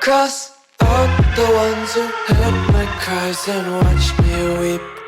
Cross out the ones who heard my cries and watched me weep.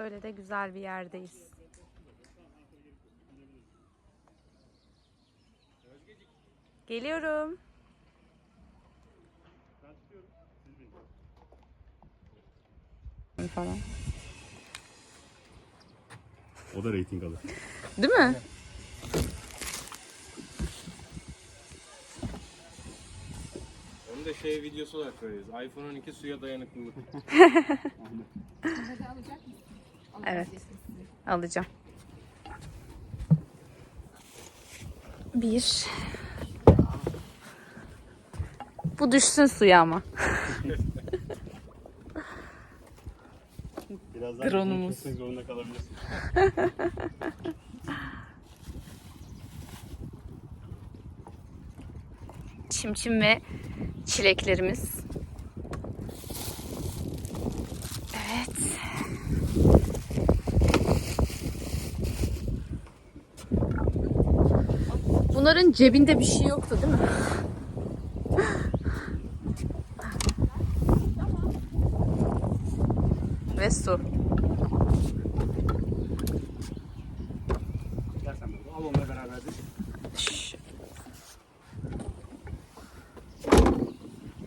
Böyle de güzel bir yerdeyiz. Geliyorum. falan. O da reyting alır. Değil mi? Onu da şey videosu olarak koyuyoruz. iPhone 12 suya dayanıklılık. Evet. Alacağım. Bir. Bu düşsün suya ama. Birazdan Dronumuz. kesmek zorunda kalabilirsin. Çimçim ve çileklerimiz. Evet. Bunların cebinde bir şey yoktu değil mi? Ve su.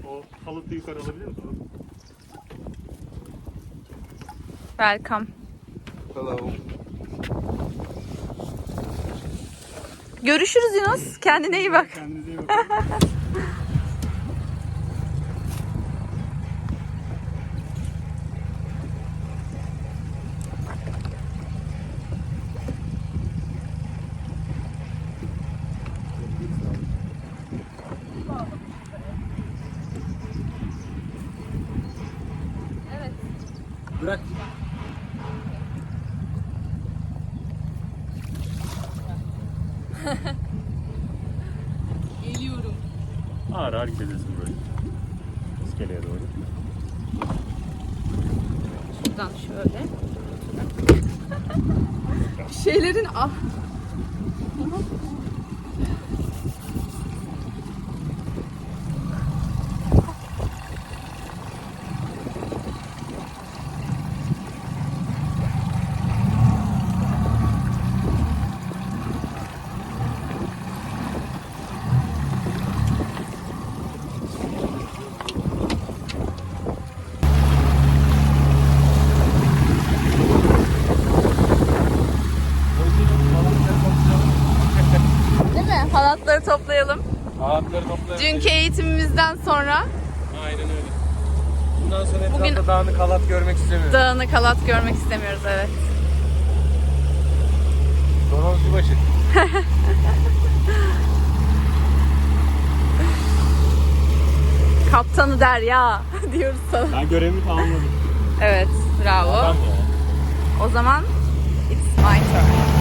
O halıtı yukarı alabilir misin? Welcome. Hello. Görüşürüz Yunus. Kendine iyi bak. Kendinize iyi bakın. Ağaçları toplayalım. Dünkü eğitimimizden sonra Aynen öyle. Bundan sonra etrafta Bugün- dağınık halat görmek istemiyorum. dağınık halat görmek istemiyoruz evet. Donuz başı. Kaptanı Derya diyoruz sana. Ben görevimi tamamladım. Evet, bravo. O zaman it's my turn.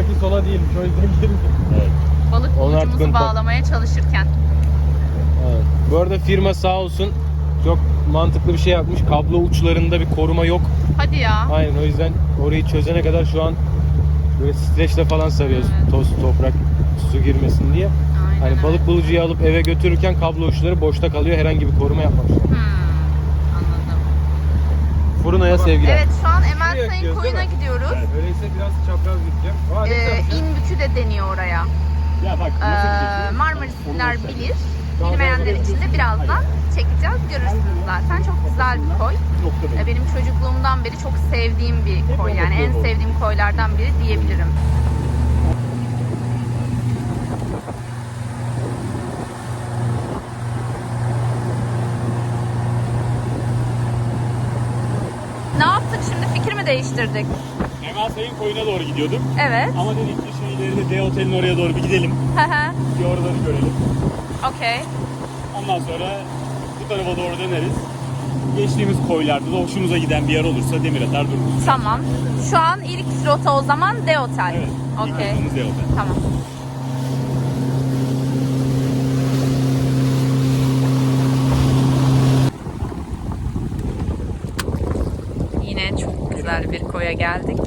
Soldaki sola değilmiş. O yüzden Evet. Balık Onlar bulucumuzu bağlamaya çalışırken. Evet. Bu arada firma sağ olsun çok mantıklı bir şey yapmış. Kablo uçlarında bir koruma yok. Hadi ya. Aynen o yüzden orayı çözene kadar şu an böyle streçle falan sarıyoruz. Evet. Toz, toprak, su girmesin diye. Aynen Hani öyle. balık bulucuyu alıp eve götürürken kablo uçları boşta kalıyor. Herhangi bir koruma yapmamışlar. Hmm. Fırınaya sevgiler. Evet şu an Emel gidiyoruz, koyuna gidiyoruz. Öyleyse biraz çapraz gideceğim. Aa, Ee. İnbükü de deniyor oraya. Ya bak Ee? Marmarisliler bilir. Bilmeyenler için de birazdan çekeceğiz. Görürsünüz zaten. Çok güzel bir koy. Ee, Benim çocukluğumdan beri çok sevdiğim bir koy. Yani en sevdiğim koylardan biri diyebilirim. Ne yaptık şimdi? Fikir mi değiştirdik? Emel Sayın koyuna doğru gidiyorduk. Evet. Ama dedik ki şu ileride D otelin oraya doğru bir gidelim. Hı hı. Bir oraları görelim. Okey. Ondan sonra bu tarafa doğru döneriz. Geçtiğimiz koylarda da hoşumuza giden bir yer olursa demir atar dururuz. Tamam. Şu an ilk rota o zaman D Otel. Evet. Okey. D otel. Tamam. Yine çok güzel bir koya geldik.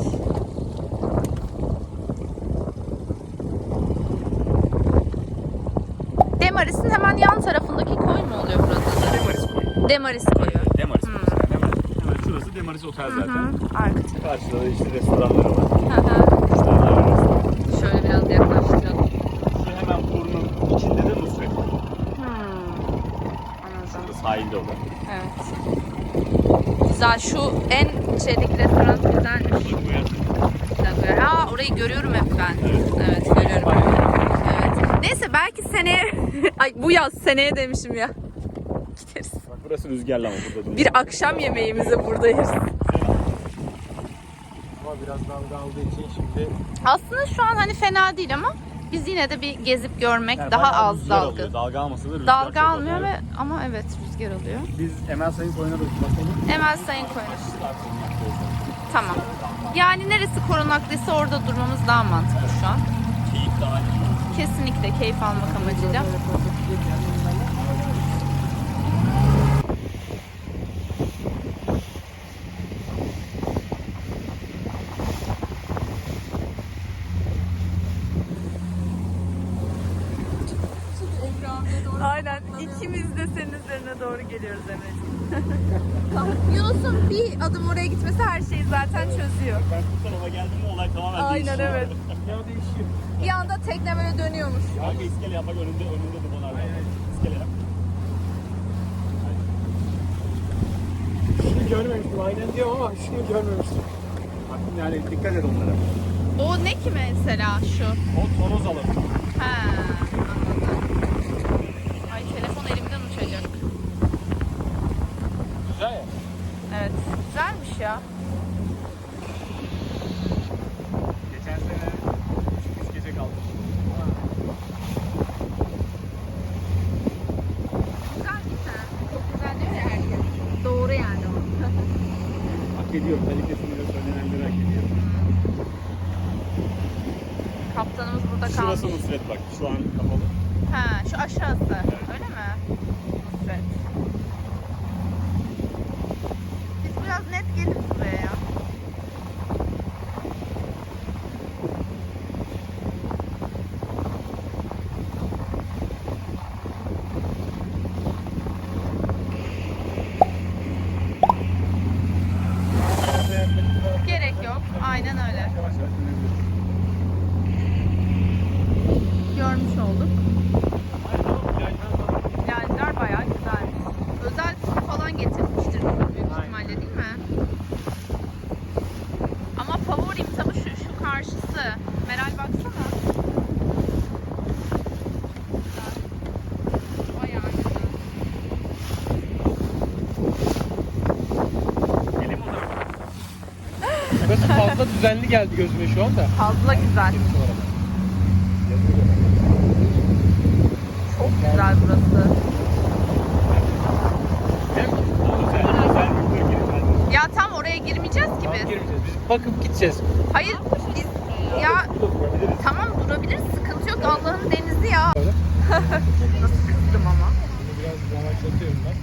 Demaris'in hemen yan tarafındaki koy mu oluyor burası? Demaris koyu. Demaris koyu. Demaris koyu. Hemen, hemen şurası Demaris Otel Hı zaten. hı. Arka tarafı. Karşıda da işte restoranları var. Hı hı. Kuşlarlar var restoran. Şöyle biraz yaklaştıralım. Şu hemen burnun içinde de Nusret var. Hmm. Anladım. Burada sahilde o da. Evet. Güzel. Şu en şeydeki restoran güzelmiş. Aa orayı görüyorum hep ben. Evet. Evet görüyorum. Evet. Neyse belki seneye ay bu yaz seneye demişim ya. Gideriz. Bak burası rüzgarlı ama burada. Bir akşam yemeğimize buradayız. Ama biraz dalga aldığı için şimdi Aslında şu an hani fena değil ama biz yine de bir gezip görmek Yani daha az dalga. alıyor. Dalga almasa da rüzgar Dalga almıyor ve ama evet rüzgar alıyor. Biz Emel Sayın koyuna da bakalım. Emel Sayın koymuş. Tamam. Yani neresi korunaklıysa orada durmamız daha mantıklı şu an. Kesinlikle keyif almak amacıyla. Aynen. ikimiz de senin üzerine doğru geliyoruz Emre'ciğim. Yunus'un bir adım oraya gitmesi her şeyi zaten çözüyor. Ben bu tarafa geldim mi olay tamamen Aynen değişiyor. evet. ya değişiyor. Bir anda tekne böyle dönüyormuş. Kanka iskele yap bak önünde önünde duman var. İskele yap. Şunu görmemiştim. Aynen diyorum ama şunu görmemiştim. Bak yani dikkat et onlara. O ne ki mesela şu? O tonoz alanı. He, anladım. Ay telefon elimden uçacak. Güzel ya. Evet, güzelmiş ya. Geçen sene 3 gece kaldık. Güzel değil mi? Çok güzel değil mi her yer? Doğru yani o. ediyor. Kalitesini de söylenenleri hak ediyor. Kaptanımız burada Şurası kalmış. Nusret bak. Şu an kapalı. Ha, şu aşağısı. Öyle mi? Nusret. Biz biraz net geliriz buraya ya. Gerek yok. Aynen öyle. Görmüş olduk. Plajlar bayağı güzelmiş. Özel su falan getirmiştir büyük ihtimalle değil mi? Ama favorim tabii şu, şu karşısı. Meral baksana. Güzel. Bayağı güzel. Gelim o zaman. Burası fazla düzenli geldi gözüme şu anda. Fazla güzel. Çok güzel burası. Ya tam oraya girmeyeceğiz ki biz. girmeyeceğiz. Biz bakıp gideceğiz. Hayır biz ya tamam durabiliriz sıkıntı yok Allah'ın denizi ya. Nasıl kızdım ama. Bunu biraz yavaşlatıyorum ben.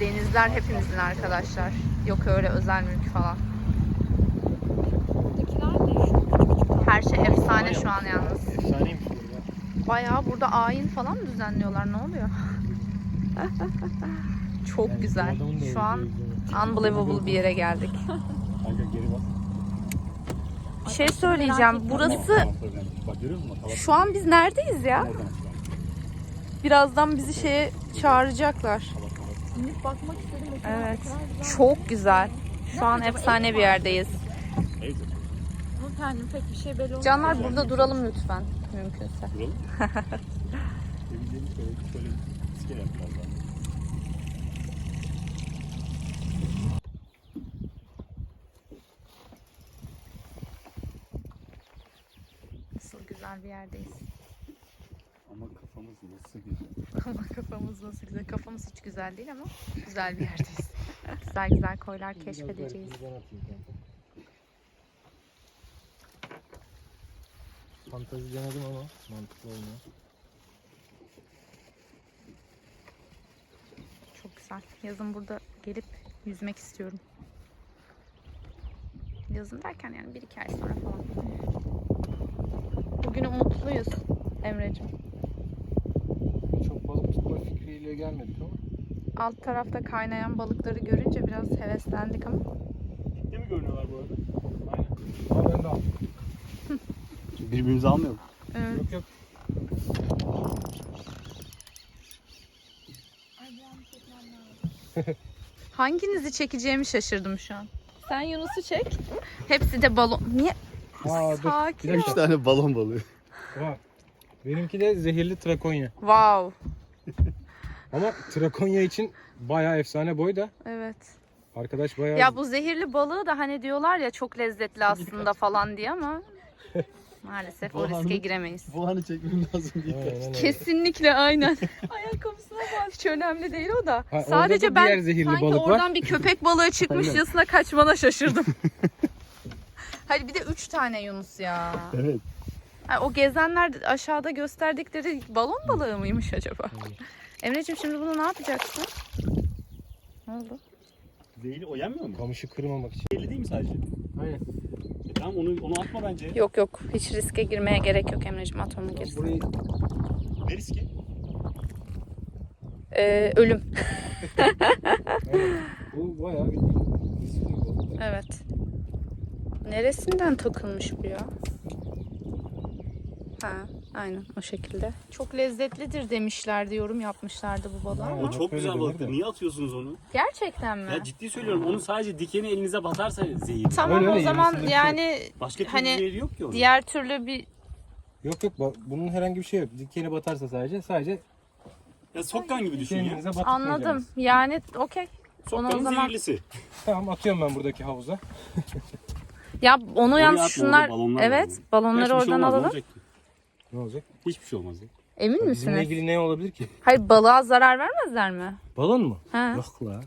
Denizler hepimizin arkadaşlar. Yok öyle özel mülk falan. Her şey efsane şu an yalnız. Efsaneymiş burada. Bayağı burada ayin falan mı düzenliyorlar ne oluyor? Çok Yani güzel. bu adamın da Şu an unbelievable bir yere geldik. Kanka geri bak. Bir şey söyleyeceğim. Burası Tamam, problem yok. Bak görüyor musun? Kapat. şu an biz neredeyiz ya? Oradan. Birazdan bizi şeye çağıracaklar. İnip bakmak istedim. o kadar- Evet. Çok güzel. Şu an efsane bir yerdeyiz. Neyse. Kendim pek bir şey belli olmuyor. Canlar burada duralım lütfen mümkünse. Duralım. Şöyle iskele. Nasıl güzel bir yerdeyiz. Ama kafamız nasıl güzel. Ama kafamız nasıl güzel. Kafamız hiç güzel değil ama güzel bir yerdeyiz. güzel güzel koylar keşfedeceğiz. Biraz ben Fantazi denedim ama mantıklı olmuyor. Çok güzel. Yazın burada gelip yüzmek istiyorum. Yazın derken yani bir iki ay sonra falan. Bugün umutluyuz Emre'cim. Çok balık tutma fikriyle gelmedik ama. Alt tarafta kaynayan balıkları görünce biraz heveslendik ama. Değil mi görünüyorlar bu arada? Aynen. Ama ben de aldım. Birbirimizi almayalım. Evet. Yok yok. Hanginizi çekeceğimi şaşırdım şu an. Sen Yunus'u çek. Hepsi de balon. Niye? Aa, dur. Sakin ol. dakika. tane balon balığı. Benimki de zehirli trakonya. Wow. Ama trakonya için bayağı efsane boy da. Evet. Arkadaş bayağı Ya bu zehirli balığı da hani diyorlar ya çok lezzetli aslında falan diye ama maalesef o riske giremeyiz. Bu anı çekmem lazım diye. Aynen öyle. Kesinlikle aynen. Ayakkabısına bak. Hiç önemli değil o da. Ha, Sadece da ben diğer zehirli sanki balık var. oradan bir köpek balığı çıkmışçasına kaçmana şaşırdım. Hayır bir de üç tane Yunus ya. Evet. Ha, o gezenler aşağıda gösterdikleri balon balığı mıymış acaba? Emre'ciğim şimdi bunu ne yapacaksın? Ne oldu? Zehirli o yenmiyor mu? Kamışı kırmamak için. Zehirli değil mi sadece? Aynen. E tamam onu, onu atma bence. Yok yok hiç riske girmeye gerek yok Emre'ciğim at onu girsin. Burayı Ne riski? Ee, ölüm. Bu bayağı riskli bir. Evet. Neresinden takılmış bu ya? Ha, aynen o şekilde. Çok lezzetlidir demişlerdi, yorum yapmışlardı bu balığa ama. O çok güzel de. Niye atıyorsunuz onu? Gerçekten mi? Ya ciddi söylüyorum. Onun sadece dikeni elinize batarsa zehirli. Tamam Öyle o öyle, zaman yenisinde bir yani Başka türlü Hani zehri yok ki onun. diğer türlü bir Yok yok bak, bunun herhangi bir şey yok. Dikeni batarsa sadece sadece Ya sokkan gibi düşün ya. kendinize batıp anladım. koyacaksınız. Yani okey. Onu o zaman- zehirlisi. Tamam atıyorum ben buradaki havuza. Ya onu yalnız atma, şunlar orada balonlar var evet balonları şey oradan olmaz, ne alalım. olacak ki? Ne olacak? Hiçbir şey olmaz ya. Emin Bizimle misiniz? ilgili ne olabilir ki? Hayır balığa zarar vermezler mi? Balon mu? Ha. Yok la.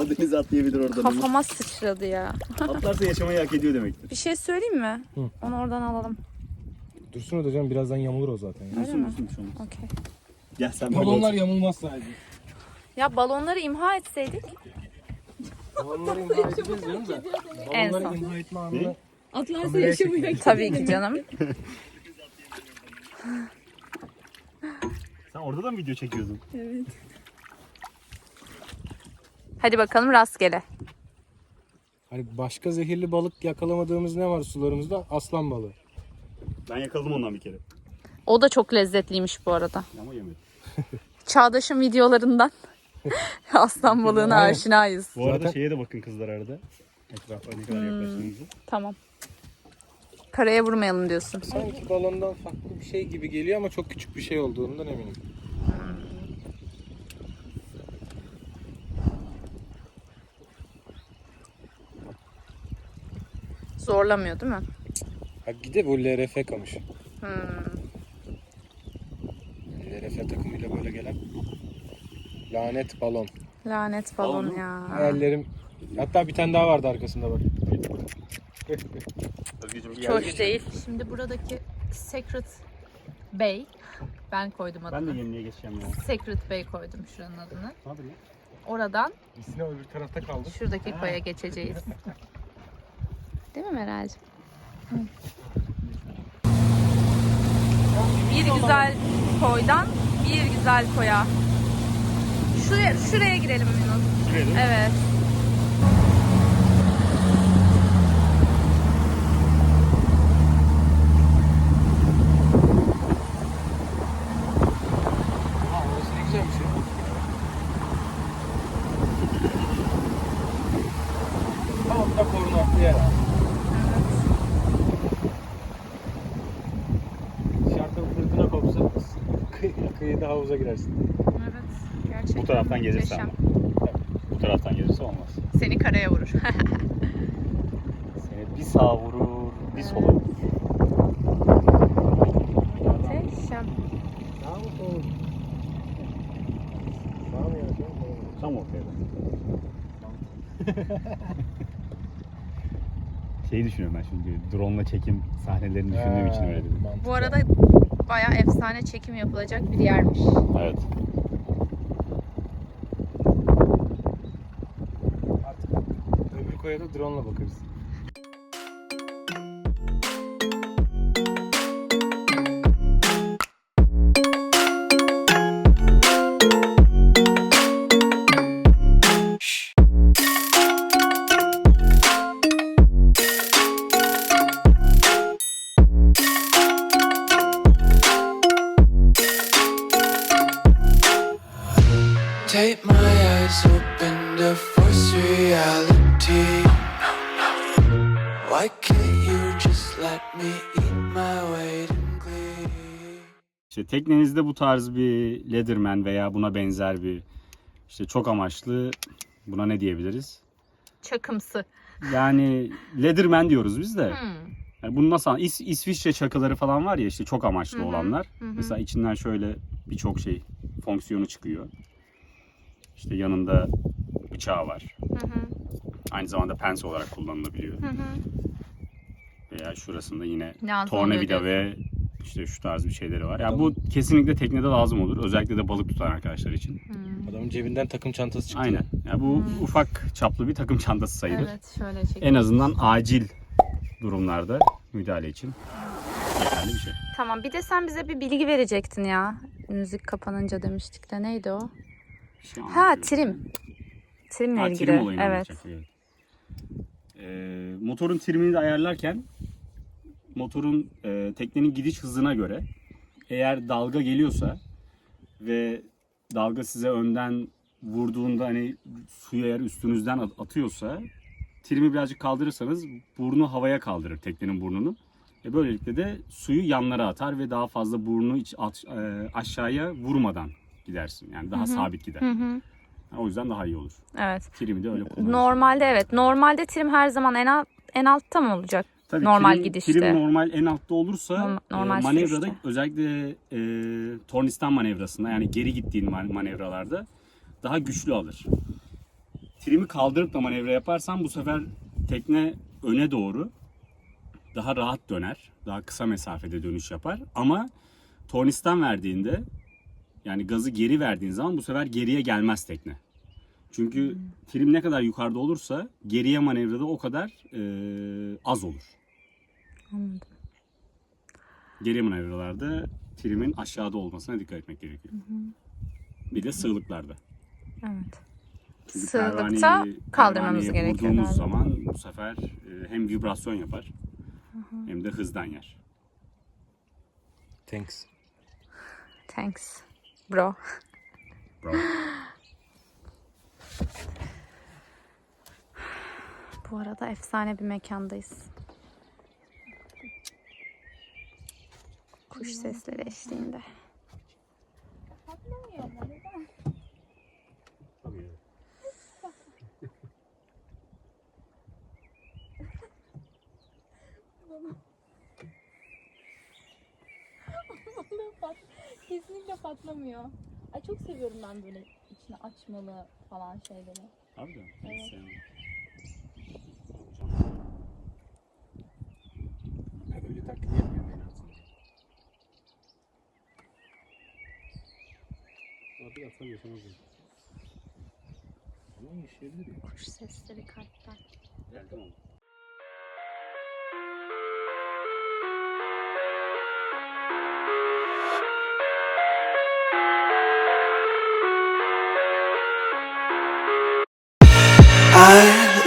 O denize atlayabilir oradan. Kafama sıçradı ya. Atlarsa yaşamayı hak ediyor demektir. Bir şey söyleyeyim mi? Hı. Onu oradan alalım. Dursun orada canım birazdan yamulur o zaten. ya. Mi? Dursun, dursun. Okey. Gel sen Balonlar yamulmaz sadece. Ya balonları imha etseydik. Balonları imha edeceğiz canım da. En Balonları son. imha etme anında Atlarsa yaşamıyor. Tabii ki canım. Sen orada da mı video çekiyordun? Hadi bakalım rastgele. Hani başka zehirli balık yakalamadığımız ne var sularımızda? Aslan balığı. Ben yakaladım ondan bir kere. O da çok lezzetliymiş bu arada. Ama yemedim. Çağdaş'ın videolarından aslan balığına Aynen. aşinayız. Bu arada Zaten- şeye de bakın kızlar arada. Etrafa ne kadar yaklaştığınızı. Tamam. Karaya vurmayalım diyorsun. Sanki balondan farklı bir şey gibi geliyor ama çok küçük bir şey olduğundan eminim. Zorlamıyor değil mi? Ha gide bu LRF kamış. Hmm. LRF takımıyla böyle gelen lanet balon. Lanet balon Balon mu? ya. Hayallerim hatta bir tane daha vardı arkasında bak. Özgeciğim hoş değil. Şimdi buradaki Secret Bay. Ben koydum Ben de adını. yeniliğe geçeceğim ya. Secret Bay koydum şuranın adını. Ne yapayım? Oradan İsmi öbür tarafta kaldı. Şuradaki koya geçeceğiz. Değil mi Meral'cim? Bir güzel koydan bir güzel koya. Şuraya, şuraya girelim Yunus. Şuraya değil mi? Evet. Aa, orası ne güzelmiş ya. Tam da korunaklı yer abi. Fırtına kopsa kıy- kıyıda havuza girersin. Taraftan gelirsen. muhteşem. Bu taraftan gelirse olmaz. Seni karaya vurur. Seni bir sağa vurur, bir sola vurur. muhteşem. Tam ortaya. Şeyi düşünüyorum ben şimdi drone'la çekim sahnelerini düşündüğüm için öyle dedim. Bu arada bayağı efsane çekim yapılacak bir yermiş. Evet. Öbür koya da drone'la bakarız. Teknenizde bu tarz bir Leatherman veya buna benzer bir işte çok amaçlı buna ne diyebiliriz? Çakımsı. Yani Leatherman diyoruz biz de. Hmm. Yani bunu nasıl İs, İsviçre çakıları falan var ya işte çok amaçlı Hı hı, olanlar. hı hı. Mesela içinden şöyle birçok şey fonksiyonu çıkıyor. İşte yanında bıçağı var. Hı hı. Aynı zamanda pense olarak kullanılabiliyor. Hı hı. Veya şurasında yine Lazım tornavida ve işte şu tarz bir şeyleri var. Yani bu kesinlikle teknede lazım olur. Özellikle de balık tutan arkadaşlar için. Hmm. Adamın cebinden takım çantası çıktı. Aynen. Yani bu ufak çaplı bir takım çantası sayılır. Evet şöyle çek. En azından acil durumlarda müdahale için yeterli bir şey. Tamam bir de sen bize bir bilgi verecektin ya. Müzik kapanınca demiştik de neydi o? Şey Ha trim. Trimle Ha, ilgili. trim evet. evet. Ee, motorun trimini de ayarlarken motorun e, teknenin gidiş hızına göre eğer dalga geliyorsa ve dalga size önden vurduğunda hani suyu eğer üstünüzden at- atıyorsa trimi birazcık kaldırırsanız burnu havaya kaldırır teknenin burnunu. E böylelikle de suyu yanlara atar ve daha fazla burnu iç, at- e, aşağıya vurmadan gidersin. Yani daha sabit gider. Hı hı. O yüzden daha iyi olur. Evet. Trimi de öyle kullanırsın. Normalde evet. Normalde trim her zaman en alt en altta mı olacak? Tabii normal trim, gidişte. Trim normal en altta olursa e, normal manevrada sürüşte. özellikle e, tornistan manevrasında yani geri gittiğin man- manevralarda daha güçlü alır. Trimi kaldırıp da manevra yaparsan bu sefer tekne öne doğru daha rahat döner. Daha kısa mesafede dönüş yapar. Ama tornistan verdiğinde yani gazı geri verdiğin zaman bu sefer geriye gelmez tekne. Çünkü trim ne kadar yukarıda olursa geriye manevrada o kadar eee, az olur. Anladım. Geri manevralarda trimin aşağıda olmasına dikkat etmek gerekiyor. Bir de sığlıklarda. Evet. Çünkü Sığlıkta kaldırmamız gerekiyor vurduğumuz zaman bu sefer e, hem vibrasyon yapar hem de hızdan yer. Thanks. Thanks. Bro. Bravo. Bu arada efsane bir mekandayız. Kuş sesleri eşliğinde. Kesinlikle patlamıyor. Ay çok seviyorum ben böyle içine açmalı falan şeyleri. Abi de. Evet. Öyle taklit yapıyorum en azından. Abi atamıyorsan o zaman. Ama işleyebilir ya. Kuş sesleri kalpten. Geldi mi? I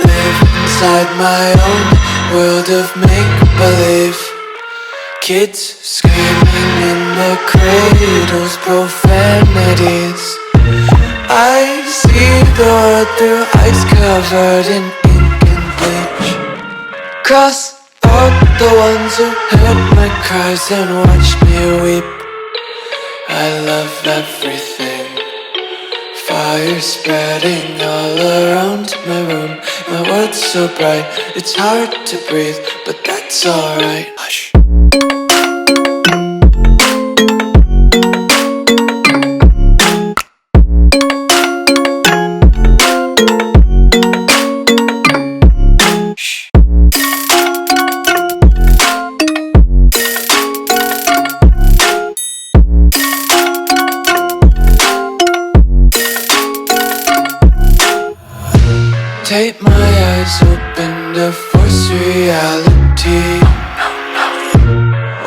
live inside my own world of make believe. Kids screaming in the cradles, profanities. I see the world through ice covered in ink and bleach. Cross out the ones who heard my cries and watched me weep. I love everything. Fire spreading all around my room. My world's so bright, it's hard to breathe, but that's alright. Hush. you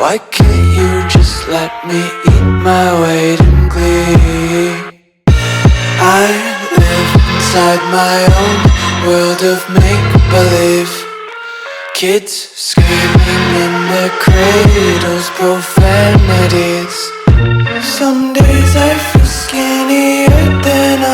Why can't you just let me eat my weight in glee? I live inside my own world of make believe. Kids screaming in their cradles, profanities. Some days I feel skinnier than all